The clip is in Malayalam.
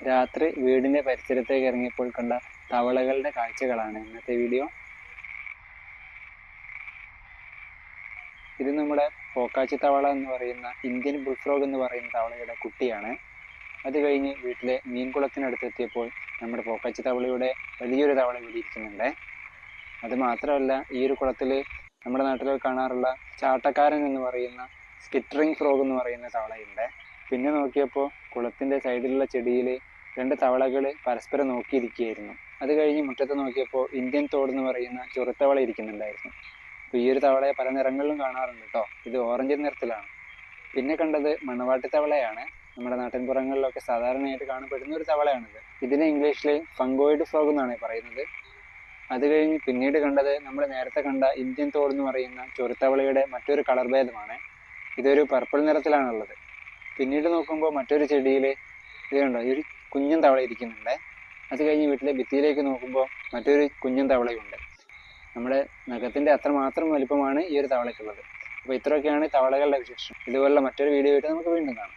രാത്രി വീടിന്റെ പരിസരത്തേക്ക് ഇറങ്ങിയപ്പോൾ കണ്ട തവളകളുടെ കാഴ്ചകളാണ് ഇന്നത്തെ വീഡിയോ. ഇത് നമ്മുടെ പോക്കാച്ചി തവള എന്ന് പറയുന്ന ഇന്ത്യൻ ബുൾഫ്രോഗ് എന്ന് പറയുന്ന തവളയുടെ കുട്ടിയാണ്. അത് കഴിഞ്ഞ് വീട്ടിലെ മീൻകുളത്തിനടുത്ത് എത്തിയപ്പോൾ നമ്മുടെ പോക്കാച്ചി തവളയുടെ വലിയൊരു തവള ഇവിടെ ഇരിക്കുന്നുണ്ട്. അത് മാത്രമല്ല ഈ ഒരു കുളത്തിൽ നമ്മുടെ നാട്ടിൽ കാണാറുള്ള ചാട്ടക്കാരൻ എന്ന് പറയുന്ന സ്കിറ്ററിംഗ് ഫ്രോഗ് എന്ന് പറയുന്ന തവളയുണ്ട്. പിന്നെ നോക്കിയപ്പോൾ കുളത്തിന്റെ സൈഡിലുള്ള ചെടിയിൽ രണ്ട് തവളകൾ പരസ്പരം നോക്കിയിരിക്കുകയായിരുന്നു. അത് കഴിഞ്ഞ് മുറ്റത്ത് നോക്കിയപ്പോൾ ഇന്ത്യൻ തോട് എന്ന് പറയുന്ന ചെറുത്തവള ഇരിക്കുന്നുണ്ടായിരുന്നു. അപ്പോൾ ഈ ഒരു തവളയെ പല നിറങ്ങളിലും കാണാറുണ്ട് കേട്ടോ. ഇത് ഓറഞ്ച് നിറത്തിലാണ്. പിന്നെ കണ്ടത് മണവാട്ടി തവളയാണ്. നമ്മുടെ നാട്ടിൻപുറങ്ങളിലൊക്കെ സാധാരണയായിട്ട് കാണപ്പെടുന്ന ഒരു തവളയാണിത്. ഇതിനെ ഇംഗ്ലീഷിൽ ഫംഗോയിഡ് ഫ്രോഗ് എന്നാണ് പറയുന്നത്. അത് കഴിഞ്ഞ് പിന്നീട് കണ്ടത് നമ്മൾ നേരത്തെ കണ്ട ഇന്ത്യൻ തോട് എന്ന് പറയുന്ന ചൊരുത്തവളയുടെ മറ്റൊരു കളർ ഭേദമാണ്. ഇതൊരു പർപ്പിൾ നിറത്തിലാണുള്ളത്. പിന്നീട് നോക്കുമ്പോൾ മറ്റൊരു ചെടിയിൽ ഇത് കണ്ടോ? ഈ ഒരു കുഞ്ഞൻ തവള ഇരിക്കുന്നുണ്ട്. അത് കഴിഞ്ഞ് വീട്ടിലെ ഭിത്തിയിലേക്ക് നോക്കുമ്പോൾ മറ്റൊരു കുഞ്ഞൻ തവളയുണ്ട്. നമ്മുടെ നഖത്തിന്റെ അത്രമാത്രം വലിപ്പമാണ് ഈ ഒരു തവളയ്ക്കുള്ളത്. അപ്പോൾ ഇത്രയൊക്കെയാണ് തവളകളുടെ വിശേഷം ഇതുപോലുള്ള മറ്റൊരു വീഡിയോ ആയിട്ട് നമുക്ക് വീണ്ടും കാണാം.